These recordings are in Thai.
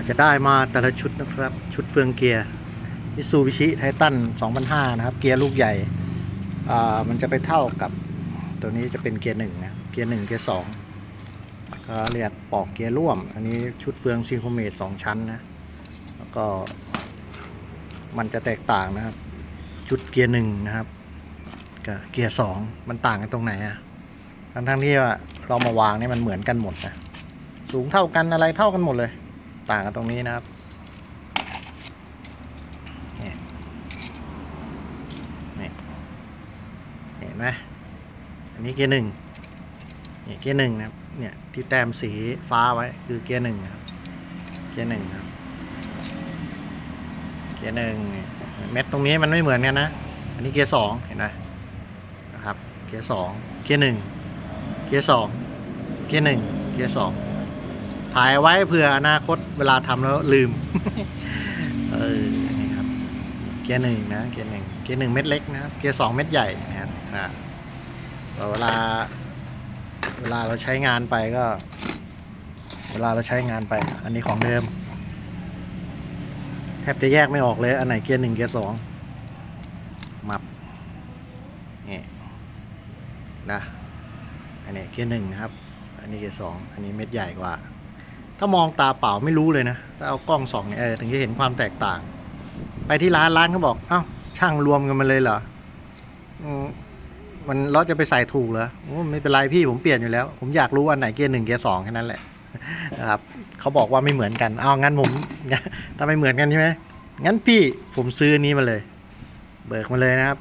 ว่าจะได้มาแต่ละชุดนะครับ ชุดเฟืองเกียร์มิซูบิชิไททัน2005 นะครับ เกียร์ลูกใหญ่ อ่า มันจะไปเท่ากับตัวนี้จะเป็นเกียร์หนึ่งนะ เกียร์หนึ่งเกียร์สองก็เรียกปอกเกียร์ร่วม อันนี้ชุดเฟืองซิงโครเมตสองชั้นนะ แล้วก็มันจะแตกต่างนะครับ ชุดเกียร์หนึ่งนะครับกับเกียร์สองมันต่างกันตรงไหนอะทั้งทั้งที่ว่าเรามาวางนี่มันเหมือนกันหมดนะ สูงเท่ากันอะไรเท่ากันหมดเลย ต่างกันตรงนี้นะครับนี่นี่เห็นไหมอันนี้เกียร์หนึ่งนี่เกียร์หนึ่งนะครับเนี่ยที่แต้มสีฟ้าไว้คือเกียร์หนึ่งนะครับเกียร์หนึ่งครับเกียร์หนึ่งเม็ดตรงนี้มันไม่เหมือนกันนะ อันนี้เกียร์สองเห็นไหมนะครับ เกียร์สองเกียร์หนึ่งเกียร์สองเกียร์หนึ่งเกียร์สอง ถ่ายไว้เผื่ออนาคตเวลาทำแล้วลืม เออนี่ครับ เกียร์หนึ่งนะ เกียร์หนึ่งเกียร์หนึ่งเม็ดเล็กนะครับ เกียร์สองเม็ดใหญ่นะครับอ่าแต่เวลา เวลาเราใช้งานไปก็ เวลาเราใช้งานไป อันนี้ของเดิม แทบจะแยกไม่ออกเลย อันไหนเกียร์หนึ่งเกียร์สองมับนี่นะ อันนี้เกียร์หนึ่งนะครับ อันนี้เกียร์สองอันนี้เม็ดใหญ่กว่า ถ้ามองตาเปล่าไม่รู้เลยนะ ถ้าเอากล้องส่องเนี่ยถึงจะเห็นความแตกต่าง ไปที่ร้านร้านเขาบอก เอ้า ช่างรวมกันมาเลยเหรอมันเราจะไปใส่ถูกเหรอไม่เป็นไรพี่ผมเปลี่ยนอยู่แล้ว ผมอยากรู้อันไหนเกียร์หนึ่งเกียร์สองแค่นั้นแหละนะครับเขาบอกว่าไม่เหมือนกัน เอางั้นผมถ้าไม่เหมือนกันใช่ไหมงั้นพี่ผมซื้อนี้มาเลย เบิกมาเลยนะครับ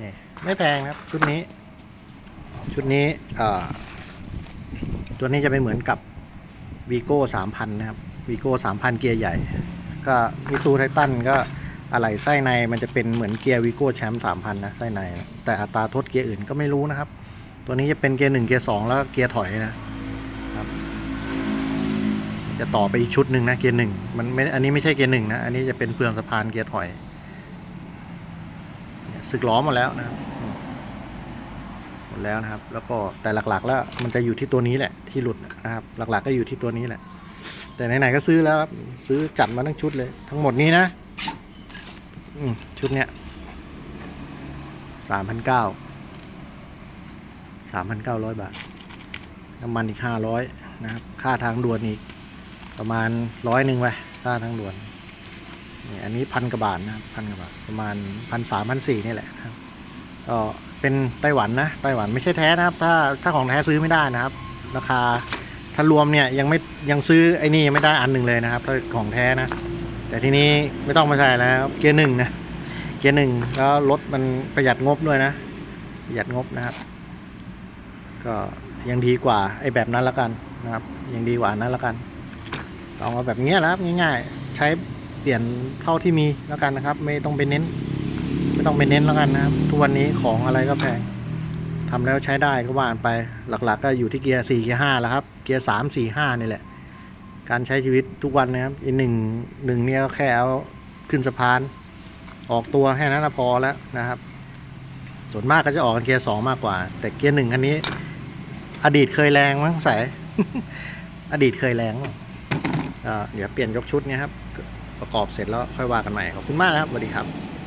นี่ไม่แพงนะครับชุดนี้ ชุดนี้ตัวนี้จะไม่เหมือนกับ วีโก้สามพันนะครับวีโก้สามพันเกียร์ใหญ่ ก็มิซูไททันก็อะไหล่ไส้ในมันจะเป็นเหมือนเกียร์วีโก้แชมป์สามพันนะไส้ใน แต่อัตราทดเกียร์อื่นก็ไม่รู้นะครับ ตัวนี้จะเป็นเกียร์หนึ่งเกียร์สองแล้วก็เกียร์ถอยนะครับ จะต่อไปอีกชุดหนึ่งนะเกียร์หนึ่งมันไม่อันนี้ไม่ใช่เกียร์หนึ่งนะอันนี้จะเป็นเฟืองสะพานเกียร์ถอยสึกล้อหมดแล้วนะครับ หมดแล้วนะครับ แล้วก็แต่หลักๆ แล้วมันจะอยู่ที่ตัวนี้แหละที่หลุดนะครับ หลักๆ ก็อยู่ที่ตัวนี้แหละ แต่ไหนๆก็ซื้อแล้วครับซื้อจัดมาทั้งชุดเลย ทั้งหมดนี้นะอืชุดเนี้ยสามพันเก้าสามพันเก้าร้อยบาท น้ำมันอีกห้าร้อยนะครับ ค่าทางด่วนอีก ประมาณร้อยหนึ่งไปค่าทางด่วนนี่อันนี้พันกว่าบาทนะพันกว่าบาทประมาณพันสามพันสี่นี่แหละครับก็ เป็นไต้หวันนะไต้หวันไม่ใช่แท้นะครับ ถ้าถ้าของแท้ซื้อไม่ได้นะครับ ราคาถ้ารวมเนี่ยยังไม่ยังซื้อไอ้นี่ยังไม่ได้อันหนึ่งเลยนะครับถ้าของแท้นะ แต่ทีนี้ไม่ต้องมาใส่แล้วเกียร์หนึ่งนะเกียร์หนึ่งแล้วรถมันประหยัดงบด้วยนะประหยัดงบนะครับ ก็ยังดีกว่าไอ้แบบนั้นละกันนะครับ ยังดีกว่านั้นละกันลองเอาแบบเนี้ยนะครับง่าย ๆ ใช้เปลี่ยนเท่าที่มีแล้วกันนะครับ ไม่ต้องไปเน้น ต้องไปเน้นแล้วกันนะครับ ทุกวันนี้ของอะไรก็แพงทำแล้วใช้ได้ก็ว่านไปหลักๆ ก็อยู่ที่เกียร์สี่เกียร์ห้าแล้วครับ เกียร์สามสี่ห้านี่แหละ การใช้ชีวิตทุกวันนะครับอีกหนึ่งหนึ่งเนี่ยก็แค่เอาขึ้นสะพาน ออกตัวแค่นั้นนะพอแล้วนะครับ ส่วนมากก็จะออกเกียร์สองมากกว่า แต่เกียร์หนึ่งอันนี้ อดีตเคยแรงมั้งใส่อดีตเคยแรงเอ่อเดี๋ยวเปลี่ยนยกชุดเนี่ยครับ ประกอบเสร็จแล้วค่อยว่ากันใหม่ขอบคุณมากนะครับสวัสดีครับ